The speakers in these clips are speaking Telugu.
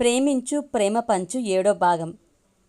ప్రేమించు ప్రేమ పంచు ఏడో భాగం.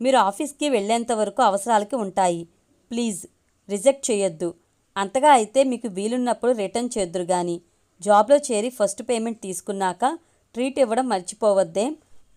మీరు ఆఫీస్కి వెళ్ళేంత వరకు అవసరాలకి ఉంటాయి. ప్లీజ్ రిజెక్ట్ చేయొద్దు. అంతగా అయితే మీకు వీలున్నప్పుడు రిటర్న్ చేద్దురు కానీ జాబ్లో చేరి ఫస్ట్ పేమెంట్ తీసుకున్నాక ట్రీట్ ఇవ్వడం మర్చిపోవద్దే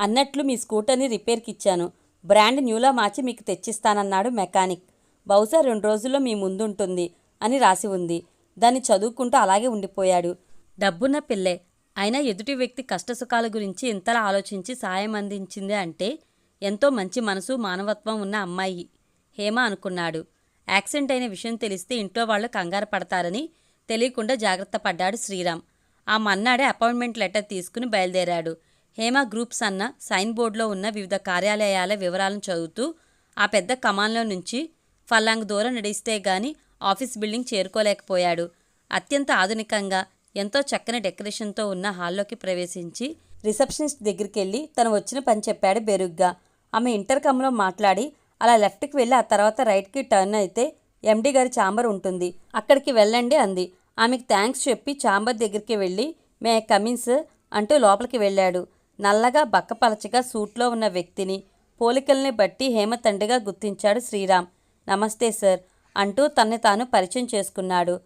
అన్నట్లు మీ స్కూటర్ని రిపేర్కి ఇచ్చాను బ్రాండ్ న్యూలా మార్చి మీకు తెచ్చిస్తానన్నాడు మెకానిక్. బహుశా రెండు రోజుల్లో మీ ముందుంటుంది అని రాసి ఉంది. దాన్ని చదువుకుంటూ అలాగే ఉండిపోయాడు. డబ్బున్న పిల్లే అయినా ఎదుటి వ్యక్తి కష్టసుఖాల గురించి ఇంతలా ఆలోచించి సాయం అందించింది అంటే ఎంతో మంచి మనసు మానవత్వం ఉన్న అమ్మాయి హేమ అనుకున్నాడు. యాక్సిడెంట్ అయిన విషయం తెలిస్తే ఇంట్లో వాళ్ళు కంగారు పడతారని తెలియకుండా జాగ్రత్త పడ్డాడు శ్రీరామ్. ఆ మన్నాడే అపాయింట్మెంట్ లెటర్ తీసుకుని బయలుదేరాడు. హేమ గ్రూప్స్ అన్న సైన్ బోర్డులో ఉన్న వివిధ కార్యాలయాల వివరాలను చదువుతూ ఆ పెద్ద కమాన్లో నుంచి ఫలాంగ్ దూరం నడిస్తే గాని ఆఫీస్ బిల్డింగ్ చేరుకోలేకపోయాడు. అత్యంత ఆధునికంగా ఎంతో చక్కని డెకరేషన్తో ఉన్న హాల్లోకి ప్రవేశించి రిసెప్షనిస్ట్ దగ్గరికి వెళ్ళి తను వచ్చిన పని చెప్పాడు బెరుగ్గా. ఆమె ఇంటర్ కమ్లో మాట్లాడి అలా లెఫ్ట్కి వెళ్ళి ఆ తర్వాత రైట్కి టర్న్ అయితే ఎండి గారి ఛాంబర్ ఉంటుంది. అక్కడికి వెళ్ళండి అంది. ఆమెకు థ్యాంక్స్ చెప్పి ఛాంబర్ దగ్గరికి వెళ్ళి మే కమిన్స్ అంటూ లోపలికి వెళ్ళాడు. నల్లగా బక్కపలచగా సూట్లో ఉన్న వ్యక్తిని పోలికల్ని బట్టి హేమతండ్రిగా గుర్తించాడు శ్రీరామ్. నమస్తే సార్ అంటూ తన్ని తాను పరిచయం చేసుకున్నాడు.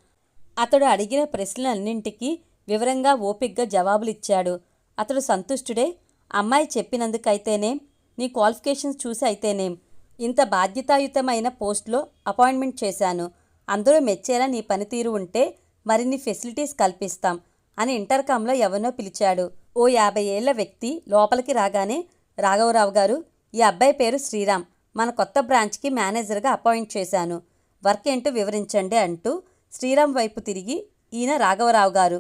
అతడు అడిగిన ప్రశ్నలన్నింటికీ వివరంగా ఓపిగ్గా జవాబులిచ్చాడు. అతడు సంతుష్టుడే. అమ్మాయి చెప్పినందుకైతేనేం నీ క్వాలిఫికేషన్స్ చూసి అయితేనేం ఇంత బాధ్యతాయుతమైన పోస్ట్లో అపాయింట్మెంట్ చేశాను. అందరూ మెచ్చేలా నీ పనితీరు ఉంటే మరిన్ని ఫెసిలిటీస్ కల్పిస్తాం అని ఇంటర్కామ్లో ఎవరినో పిలిచాడు. ఓ యాభై ఏళ్ళ వ్యక్తి లోపలికి రాగానే రాఘవరావు గారు ఈ అబ్బాయి పేరు శ్రీరామ్. మన కొత్త బ్రాంచ్కి మేనేజర్గా అపాయింట్ చేశాను. వర్క్ ఏంటో వివరించండి అంటూ శ్రీరామ్ వైపు తిరిగి ఈయన రాఘవరావు గారు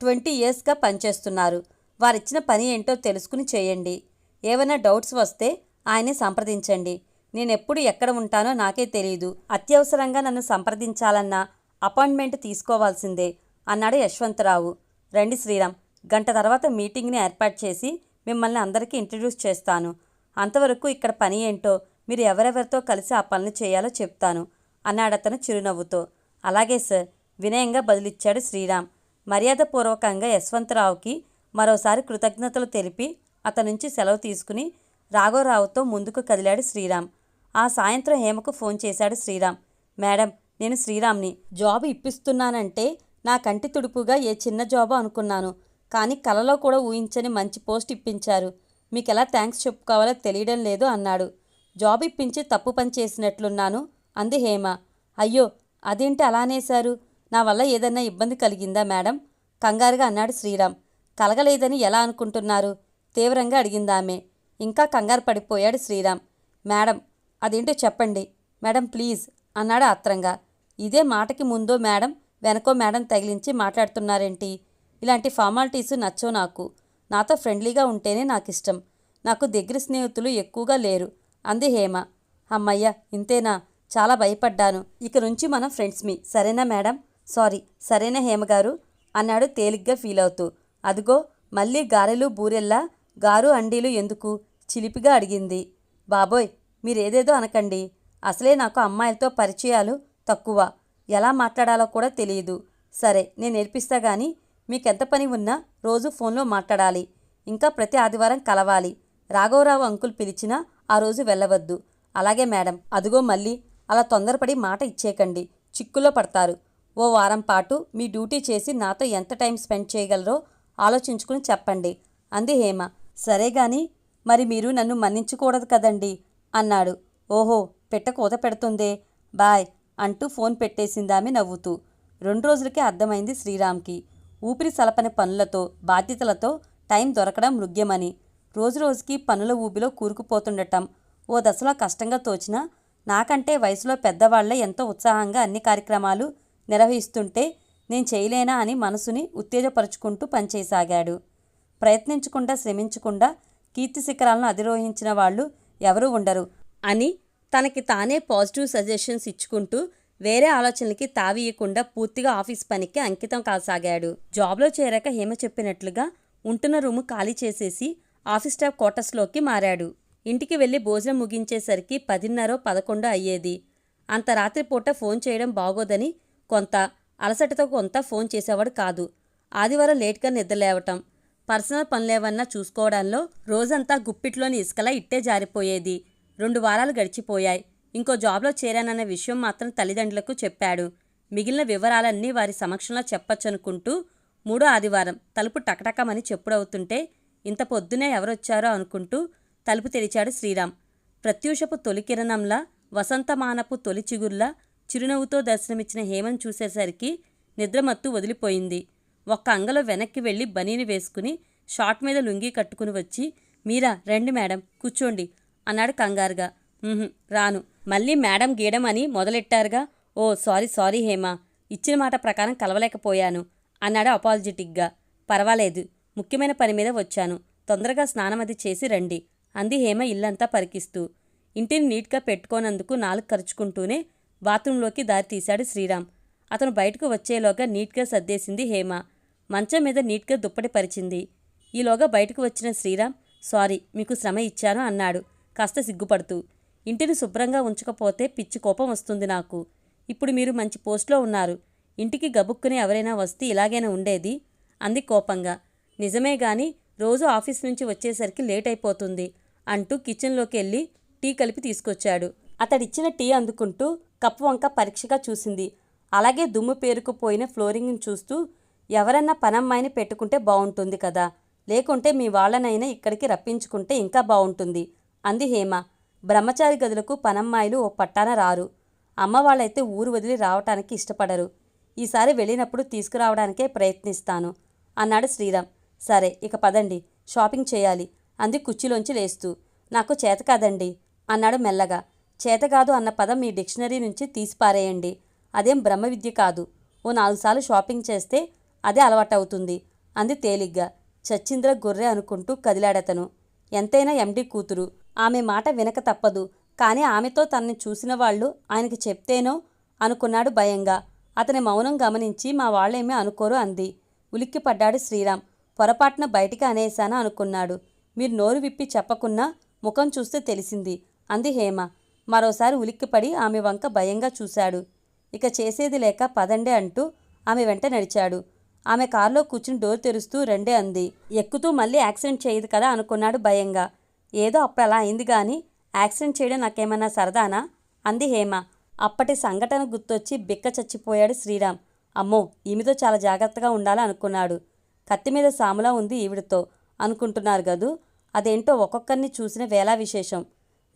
ట్వంటీ ఇయర్స్గా పనిచేస్తున్నారు. వారిచ్చిన పని ఏంటో తెలుసుకుని చేయండి. ఏమైనా డౌట్స్ వస్తే ఆయన్ని సంప్రదించండి. నేనెప్పుడు ఎక్కడ ఉంటానో నాకే తెలియదు అత్యవసరంగా నన్ను సంప్రదించాలన్నా అపాయింట్మెంట్ తీసుకోవాల్సిందే అన్నాడు యశ్వంతరావు. రండి శ్రీరామ్ గంట తర్వాత మీటింగ్ని ఏర్పాటు చేసి మిమ్మల్ని అందరికీ ఇంట్రడ్యూస్ చేస్తాను. అంతవరకు ఇక్కడ పని ఏంటో మీరు ఎవరెవరితో కలిసి ఆ పనులు చేయాలో చెప్తాను అన్నాడతను చిరునవ్వుతో. అలాగే సార్ వినయంగా బదులిచ్చాడు శ్రీరామ్. మర్యాదపూర్వకంగా యశ్వంతరావుకి మరోసారి కృతజ్ఞతలు తెలిపి అతని నుంచి సెలవు తీసుకుని రాఘవరావుతో ముందుకు కదిలాడు శ్రీరామ్. ఆ సాయంత్రం హేమకు ఫోన్ చేశాడు శ్రీరామ్. మేడం నేను శ్రీరామ్ని. జాబ్ ఇప్పిస్తున్నానంటే నా కంటి తుడుపుగా ఏ చిన్న జాబో అనుకున్నాను. కానీ కలలో కూడా ఊహించని మంచి పోస్ట్ ఇప్పించారు. మీకు ఎలా థ్యాంక్స్ చెప్పుకోవాలో తెలియడం లేదు అన్నాడు. జాబ్ ఇప్పించి తప్పు పని చేసినట్లున్నాను అంది హేమ. అయ్యో అదేంటి అలానేశారు నా వల్ల ఏదన్నా ఇబ్బంది కలిగిందా మేడం? కంగారుగా అన్నాడు శ్రీరామ్. కలగలేదని ఎలా అనుకుంటున్నారు? తీవ్రంగా అడిగిందామె ఇంకా కంగారు పడిపోయాడు శ్రీరామ్. మేడం అదేంటో చెప్పండి. మేడం ప్లీజ్ అన్నాడు ఆత్రంగా. ఇదే మాటకి ముందో మేడం వెనకో మేడం తగిలించి మాట్లాడుతున్నారేంటి? ఇలాంటి ఫార్మాలిటీస్ నచ్చవు నాకు. నాతో ఫ్రెండ్లీగా ఉంటేనే నాకు ఇష్టం నాకు దగ్గర స్నేహితులు ఎక్కువగా లేరు. అంది హేమ. అమ్మయ్య ఇంతేనా? చాలా భయపడ్డాను. ఇక నుంచి మనం ఫ్రెండ్స్ మీ. సరేనా మేడం? సారీ సరేనా హేమగారు అన్నాడు తేలిగ్గా ఫీల్ అవుతూ. అదిగో మళ్ళీ గారెలు బూరెల్లా? గారు అండీలు ఎందుకు? చిలిపిగా అడిగింది. బాబోయ్ మీరేదేదో అనకండి. అసలే నాకు అమ్మాయిలతో పరిచయాలు తక్కువ. ఎలా మాట్లాడాలో కూడా తెలియదు. సరే నేను నేర్పిస్తా గానీ మీకెంత పని ఉన్నా రోజు ఫోన్లో మాట్లాడాలి. ఇంకా ప్రతి ఆదివారం కలవాలి. రాఘవరావు అంకుల్ పిలిచినా ఆ రోజు వెళ్ళవద్దు. అలాగే మేడం. అదిగో మళ్ళీ. అలా తొందరపడి మాట ఇచ్చేయకండి చిక్కులో పడతారు. ఓ వారం పాటు మీ డ్యూటీ చేసి నాతో ఎంత టైం స్పెండ్ చేయగలరో ఆలోచించుకుని చెప్పండి. అంది హేమ. సరే గాని మరి మీరు నన్ను మన్నించకూడదు కదండి? అన్నాడు. ఓహో పెట్ట కూత పెడుతుందే. బాయ్ అంటూ ఫోన్ పెట్టేసిందామె నవ్వుతూ. రెండు రోజులకే అర్థమైంది శ్రీరామ్కి. ఊపిరి సలపని పనులతో బాధ్యతలతో టైం దొరకడం మృగ్యమని. రోజురోజుకి పనుల ఊబిలో కూరుకుపోతుండటం. ఓ దశలో కష్టంగా తోచినా నాకంటే వయసులో పెద్దవాళ్ళే ఎంతో ఉత్సాహంగా అన్ని కార్యక్రమాలు నిర్వహిస్తుంటే నేను చేయలేనా అని మనసుని ఉత్తేజపరుచుకుంటూ పనిచేయసాగాడు. ప్రయత్నించకుండా శ్రమించకుండా కీర్తి శిఖరాలను అధిరోహించిన వాళ్ళు ఎవరూ ఉండరు అని తనకి తానే పాజిటివ్ సజెషన్స్ ఇచ్చుకుంటూ వేరే ఆలోచనలకి తావీయకుండా పూర్తిగా ఆఫీస్ పనికి అంకితం కాసాగాడు. జాబ్లో చేరాక హేమ చెప్పినట్లుగా ఉంటున్న రూము ఖాళీ చేసేసి ఆఫీస్ స్టాఫ్ క్వార్టర్స్లోకి మారాడు. ఇంటికి వెళ్ళి భోజనం ముగించేసరికి పదిన్నరో పదకొండో అయ్యేది. అంత రాత్రిపూట ఫోన్ చేయడం బాగోదని కొంత అలసటతో కొంత ఫోన్ చేసేవాడు కాదు. ఆదివారం లేట్గా నిద్రలేవటం పర్సనల్ పనులేవన్నా చూసుకోవడంలో రోజంతా గుప్పిట్లోని ఇసుకలా ఇట్టే జారిపోయేది. రెండు వారాలు గడిచిపోయాయి. ఇంకో జాబ్లో చేరానన్న విషయం మాత్రం తల్లిదండ్రులకు చెప్పాడు. మిగిలిన వివరాలన్నీ వారి సమక్షంలో చెప్పొచ్చనుకుంటూ మూడో ఆదివారం తలుపు టకటకమని చెప్పుడవుతుంటే ఇంత పొద్దునే ఎవరొచ్చారో అనుకుంటూ తలుపు తెరిచాడు శ్రీరామ్. ప్రత్యూషపు తొలి కిరణంలా వసంతమానపు తొలి చిగుర్లా చిరునవ్వుతో దర్శనమిచ్చిన హేమను చూసేసరికి నిద్రమత్తు వదిలిపోయింది. ఒక్క అంగలో వెనక్కి వెళ్ళి బనీని వేసుకుని షార్ట్ మీద లుంగీ కట్టుకుని వచ్చి మీరా రండి మేడం కూర్చోండి అన్నాడు కంగారుగా. రాను. మళ్ళీ మేడం గీయడం అని మొదలెట్టారుగా? ఓ సారీ సారీ హేమ ఇచ్చిన మాట ప్రకారం కలవలేకపోయాను అన్నాడు అపాలజెటిక్గా. పర్వాలేదు. ముఖ్యమైన పని మీద వచ్చాను. తొందరగా స్నానం అది చేసి రండి అంది హేమ ఇల్లంతా పరికిస్తూ. ఇంటిని నీట్గా పెట్టుకోనందుకు నాలుగు ఖర్చుకుంటూనే బాత్రూంలోకి దారి తీశాడు శ్రీరామ్. అతను బయటకు వచ్చేలోగా నీట్గా సర్దేసింది హేమ. మంచం మీద నీట్గా దుప్పటి పరిచింది. ఈలోగా బయటకు వచ్చిన శ్రీరామ్ సారీ మీకు శ్రమ ఇచ్చాను అన్నాడు కాస్త సిగ్గుపడుతూ. ఇంటిని శుభ్రంగా ఉంచకపోతే పిచ్చి కోపం వస్తుంది నాకు. ఇప్పుడు మీరు మంచి పోస్ట్లో ఉన్నారు. ఇంటికి గబుక్కుని ఎవరైనా వస్తే ఇలాగైనా ఉండేది? అంది కోపంగా. నిజమే గాని రోజు ఆఫీస్ నుంచి వచ్చేసరికి లేట్ అయిపోతుంది. అంటూ కిచెన్లోకి వెళ్ళి టీ కలిపి తీసుకొచ్చాడు. అతడిచ్చిన టీ అందుకుంటూ కప్పు వంక పరీక్షగా చూసింది. అలాగే దుమ్ము పేరుకుపోయిన ఫ్లోరింగ్ని చూస్తూ ఎవరన్నా పనమ్మాయిని పెట్టుకుంటే బాగుంటుంది కదా. లేకుంటే మీ వాళ్ళనైనా ఇక్కడికి రప్పించుకుంటే ఇంకా బాగుంటుంది అంది హేమ. బ్రహ్మచారి గదులకు పనమ్మాయిలు ఓ పట్టాన రారు. అమ్మ వాళ్ళైతే ఊరు వదిలి రావటానికి ఇష్టపడరు. ఈసారి వెళ్ళినప్పుడు తీసుకురావడానికే ప్రయత్నిస్తాను అన్నాడు శ్రీరామ్. సరే ఇక పదండి. షాపింగ్ చేయాలి. అంది కుర్చీలోంచి లేస్తూ. నాకు చేత కాదండి అన్నాడు మెల్లగా. చేతకాదు అన్న పదం మీ డిక్షనరీ నుంచి తీసిపారేయండి అదేం బ్రహ్మ విద్య కాదు. ఓ నాలుగుసార్లు షాపింగ్ చేస్తే అదే అలవాటవుతుంది అంది తేలిగ్గా. చచ్చింద్ర గొర్రె అనుకుంటూ కదిలాడతను. ఎంతైనా ఎండి కూతురు. ఆమె మాట వినక తప్పదు. కానీ ఆమెతో తనని చూసిన వాళ్ళు ఆయనకి చెప్తేనో? అనుకున్నాడు భయంగా. అతని మౌనం గమనించి మా వాళ్ళేమీ అనుకోరు అంది. ఉలిక్కిపడ్డాడు శ్రీరామ్. పొరపాటున బయటికి అనేశానా? అనుకున్నాడు. మీరు నోరు విప్పి చెప్పకున్నా ముఖం చూస్తే తెలిసింది అంది హేమ. మరోసారి ఉలిక్కిపడి ఆమె వంక భయంగా చూశాడు. ఇక చేసేది లేక పదండే అంటూ ఆమె వెంట నడిచాడు. ఆమె కారులో కూర్చుని డోర్ తెరుస్తూ రెండే అంది. ఎక్కుతూ మళ్ళీ యాక్సిడెంట్ చేయదు కదా అనుకున్నాడు భయంగా. ఏదో అప్పుడు అలా అయింది కానీ యాక్సిడెంట్ చేయడం నాకేమన్నా సరదానా? అంది హేమ. అప్పటి సంఘటన గుర్తొచ్చి బిక్క చచ్చిపోయాడు శ్రీరామ్. అమ్మో ఈమెతో చాలా జాగ్రత్తగా ఉండాలనుకున్నాడు. కత్తి మీద సాములా ఉంది ఈవిడతో. అనుకుంటున్నారు గదూ. అదేంటో ఒక్కొక్కరిని చూసిన వేలా విశేషం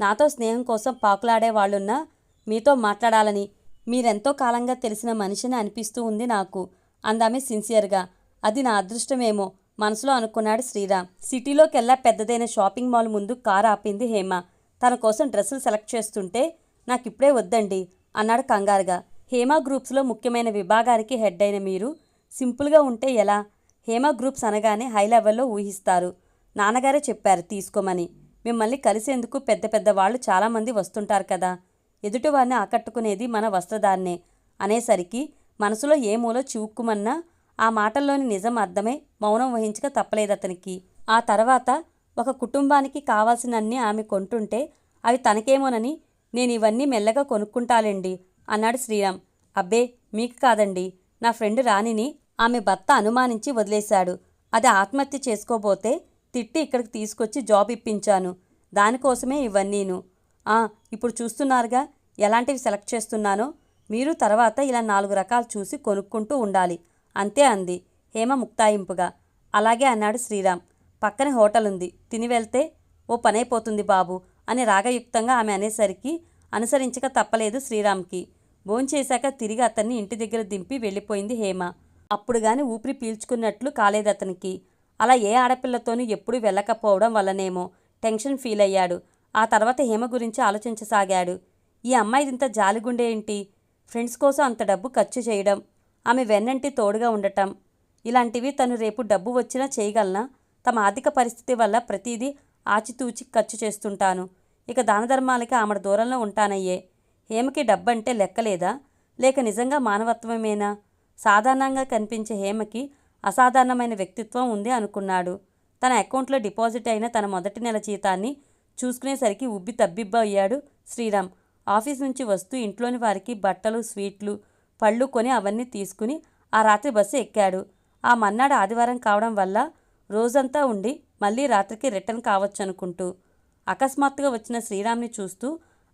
నాతో స్నేహం కోసం పాకులాడే వాళ్ళున్నా మీతో మాట్లాడాలని మీరెంతో కాలంగా తెలిసిన మనిషిని అనిపిస్తూ ఉంది నాకు. అందామె సిన్సియర్గా. అది నా అదృష్టమేమో మనసులో అనుకున్నాడు శ్రీరామ్. సిటీలోకెల్లా పెద్దదైన షాపింగ్ మాల్ ముందు కారు ఆపింది హేమ. తన కోసం డ్రెస్సులు సెలెక్ట్ చేస్తుంటే నాకిప్పుడే వద్దండి అన్నాడు కంగారుగా. హేమ గ్రూప్స్లో ముఖ్యమైన విభాగానికి హెడ్ అయిన మీరు. సింపుల్గా ఉంటే ఎలా? హేమ గ్రూప్స్ అనగానే హై లెవెల్లో ఊహిస్తారు. నాన్నగారే చెప్పారు తీసుకోమని. మిమ్మల్ని కలిసేందుకు పెద్ద పెద్ద వాళ్ళు చాలామంది వస్తుంటారు కదా. ఎదుటివారిని ఆకట్టుకునేది మన వస్త్రధారణే అనేసరికి మనసులో ఏ మూలో చివుక్కుమన్నా ఆ మాటల్లోని నిజం అర్థమై మౌనం వహించక తప్పలేదు అతనికి. ఆ తర్వాత ఒక కుటుంబానికి కావాల్సినన్ని ఆమె కొంటుంటే అవి తనకేమోనని నేను ఇవన్నీ మెల్లగా కొనుక్కుంటాలేండి అన్నాడు శ్రీరామ్. అబ్బే మీకు కాదండి. నా ఫ్రెండ్ రాణిని ఆమె భర్త అనుమానించి వదిలేశాడు. అది ఆత్మహత్య చేసుకోబోతే తిట్టి ఇక్కడికి తీసుకొచ్చి జాబ్ ఇప్పించాను. దానికోసమే ఇవన్నీను. ఆ ఇప్పుడు చూస్తున్నారుగా ఎలాంటివి సెలెక్ట్ చేస్తున్నానో? మీరు తర్వాత ఇలా నాలుగు రకాలు చూసి కొనుక్కుంటూ ఉండాలి. అంతే అంది హేమ ముక్తాయింపుగా. అలాగే అన్నాడు శ్రీరామ్. పక్కనే హోటల్ ఉంది తిని వెళ్తే ఓ పనైపోతుంది బాబు అని రాగయుక్తంగా ఆమె అనేసరికి అనుసరించక తప్పలేదు శ్రీరామ్కి. భోంచేశాక తిరిగి అతన్ని ఇంటి దగ్గర దింపి వెళ్ళిపోయింది హేమ. అప్పుడు గాని ఊపిరి పీల్చుకున్నట్లు కాలేదు అతనికి. అలా ఏ ఆడపిల్లతోనూ ఎప్పుడూ వెళ్ళకపోవడం వల్లనేమో టెన్షన్ ఫీల్ అయ్యాడు. ఆ తర్వాత హేమ గురించి ఆలోచించసాగాడు. ఈ అమ్మాయిదింత జాలిగుండే ఏంటి? ఫ్రెండ్స్ కోసం అంత డబ్బు ఖర్చు చేయడం ఆమె వెన్నంటి తోడుగా ఉండటం ఇలాంటివి తను రేపు డబ్బు వచ్చినా చేయగలనా? తమ ఆర్థిక పరిస్థితి వల్ల ప్రతిదీ ఆచితూచి ఖర్చు చేస్తుంటాను. ఇక దాన ధర్మాలకి ఆమె దూరంలో ఉంటానయ్యే. హేమకి డబ్బంటే లెక్కలేదా? లేక నిజంగా మానవత్వమేనా? సాధారణంగా కనిపించే హేమకి అసాధారణమైన వ్యక్తిత్వం ఉంది అనుకున్నాడు. తన అకౌంట్లో డిపాజిట్ అయిన తన మొదటి నెల జీతాన్ని చూసుకునేసరికి ఉబ్బి తబ్బిబ్బ అయ్యాడు శ్రీరామ్. ఆఫీస్ నుంచి వస్తూ ఇంట్లోని వారికి బట్టలు స్వీట్లు పళ్ళు కొని అవన్నీ తీసుకుని ఆ రాత్రి బస్సు ఎక్కాడు. ఆ మన్నాడు ఆదివారం కావడం వల్ల రోజంతా ఉండి మళ్ళీ రాత్రికి రిటర్న్ కావచ్చు అనుకుంటూ అకస్మాత్తుగా వచ్చిన శ్రీరామ్ని చూస్తూ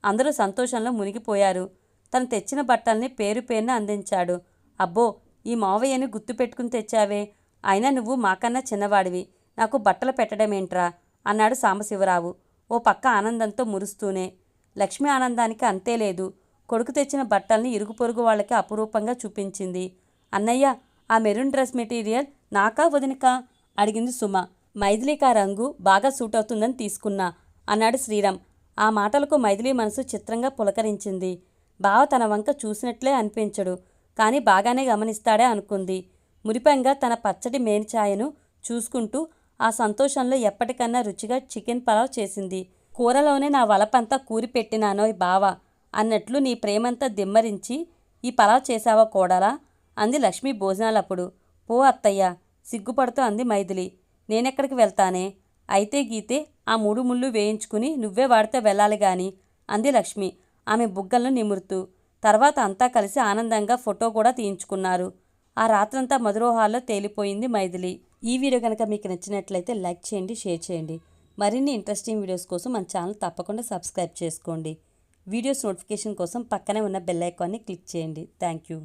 అందరూ సంతోషంలో మునిగిపోయారు. తను తెచ్చిన బట్టల్ని పేరు పేరున అందించాడు. అబ్బో ఈ మావయ్యని గుర్తుపెట్టుకుని తెచ్చావే. అయినా నువ్వు మాకన్నా చిన్నవాడివి. నాకు బట్టలు పెట్టడమేంట్రా? అన్నాడు సాంబశివరావు. ఓ పక్క ఆనందంతో మురుస్తూనే. లక్ష్మి ఆనందానికి అంతే లేదు. కొడుకు తెచ్చిన బట్టల్ని ఇరుగు పొరుగు వాళ్ళకి అపురూపంగా చూపించింది. అన్నయ్య ఆ మెరూన్ డ్రెస్ మెటీరియల్ నాకా వదినకా? అడిగింది సుమ. మైథిలికా రంగు బాగా సూట్ అవుతుందని తీసుకున్నా అన్నాడు శ్రీరామ్. ఆ మాటలకు మైథిలి మనసు చిత్రంగా పులకరించింది. బావ తన వంక చూసినట్లే అనిపించడు. కానీ బాగానే గమనిస్తాడే అనుకుంది. మురిపంగా తన పచ్చడి మేనిఛాయను చూసుకుంటూ ఆ సంతోషంలో ఎప్పటికన్నా రుచిగా చికెన్ పలావ్ చేసింది. కూరలోనే నా వలపంతా కూరిపెట్టినానో బావా అన్నట్లు నీ ప్రేమంతా దిమ్మరించి ఈ పలావ్ చేశావా కోడలా? అంది లక్ష్మి భోజనాలప్పుడు. పో అత్తయ్య సిగ్గుపడుతూ అంది మైథిలి. నేనెక్కడికి వెళ్తానే? అయితే గీతే ఆ మూడు ముళ్ళు వేయించుకుని నువ్వే వాడితే వెళ్ళాలి గాని అంది లక్ష్మి. ఆమె బుగ్గలను నిమురుతూ. తర్వాత అంతా కలిసి ఆనందంగా ఫోటో కూడా తీయించుకున్నారు. ఆ రాత్రంతా మధురోహాల్లో తేలిపోయింది మైథిలి. ఈ వీడియో కనుక మీకు నచ్చినట్లయితే లైక్ చేయండి షేర్ చేయండి. మరిన్ని ఇంట్రెస్టింగ్ వీడియోస్ కోసం మన ఛానల్ తప్పకుండా సబ్స్క్రైబ్ చేసుకోండి. వీడియోస్ నోటిఫికేషన్ కోసం పక్కనే ఉన్న బెల్ ఐకాన్ని క్లిక్ చేయండి. Thank you.